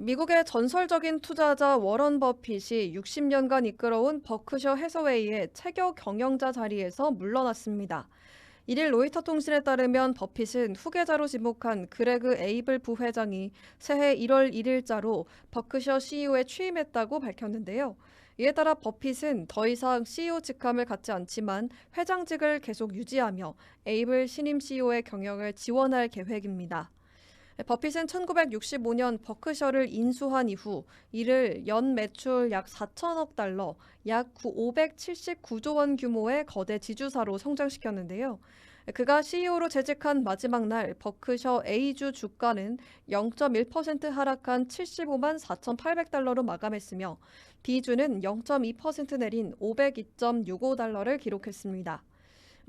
미국의 전설적인 투자자 워런 버핏이 60년간 이끌어온 버크셔 해서웨이의 체격 경영자 자리에서 물러났습니다. 이일 로이터 통신에 따르면 버핏은 후계자로 지목한 그레그 에이블 부회장이 새해 1월 1일자로 버크셔 CEO에 취임했다고 밝혔는데요. 이에 따라 버핏은 더 이상 CEO 직함을 갖지 않지만 회장직을 계속 유지하며 에이블 신임 CEO의 경영을 지원할 계획입니다. 버핏은 1965년 버크셔를 인수한 이후 이를 연 매출 약 4천억 달러, 약 579조 원 규모의 거대 지주사로 성장시켰는데요. 그가 CEO로 재직한 마지막 날 버크셔 A주 주가는 0.1% 하락한 75만 4,800달러로 마감했으며 B주는 0.2% 내린 502.65달러를 기록했습니다.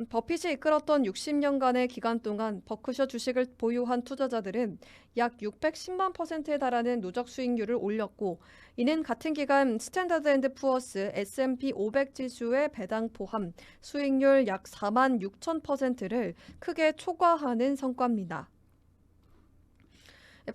버핏이 이끌었던 60년간의 기간 동안 버크셔 주식을 보유한 투자자들은 약 610만 퍼센트에 달하는 누적 수익률을 올렸고 이는 같은 기간 스탠다드 앤드 푸어스 S&P 500 지수의 배당 포함 수익률 약 4만 6천 퍼센트를 크게 초과하는 성과입니다.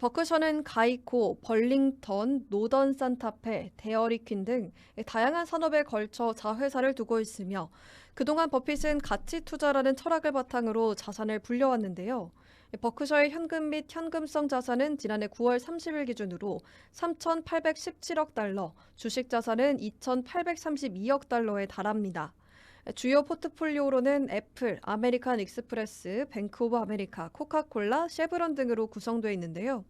버크셔는 가이코, 벌링턴, 노던 산타페, 데어리퀸 등 다양한 산업에 걸쳐 자회사를 두고 있으며 그동안 버핏은 가치 투자라는 철학을 바탕으로 자산을 불려왔는데요. 버크셔의 현금 및 현금성 자산은 지난해 9월 30일 기준으로 3,817억 달러, 주식 자산은 2,832억 달러에 달합니다. 주요 포트폴리오로는 애플, 아메리칸 익스프레스, 뱅크 오브 아메리카, 코카콜라, 쉐브론 등으로 구성되어 있는데요.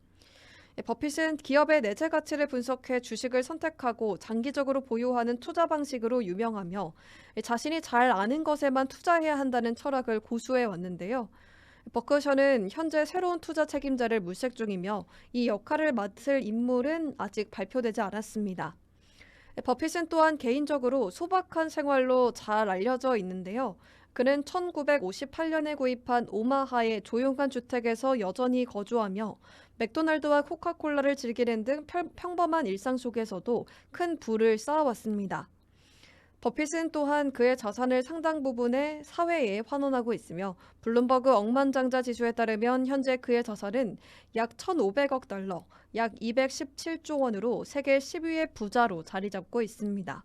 버핏은 기업의 내재 가치를 분석해 주식을 선택하고 장기적으로 보유하는 투자 방식으로 유명하며 자신이 잘 아는 것에만 투자해야 한다는 철학을 고수해 왔는데요. 버크셔는 현재 새로운 투자 책임자를 물색 중이며 이 역할을 맡을 인물은 아직 발표되지 않았습니다. 버핏은 또한 개인적으로 소박한 생활로 잘 알려져 있는데요. 그는 1958년에 구입한 오마하의 조용한 주택에서 여전히 거주하며 맥도날드와 코카콜라를 즐기는 등 평범한 일상 속에서도 큰 부를 쌓아왔습니다. 버핏은 또한 그의 자산을 상당 부분에 사회에 환원하고 있으며 블룸버그 억만장자 지수에 따르면 현재 그의 자산은 약 1,500억 달러, 약 217조 원으로 세계 10위의 부자로 자리 잡고 있습니다.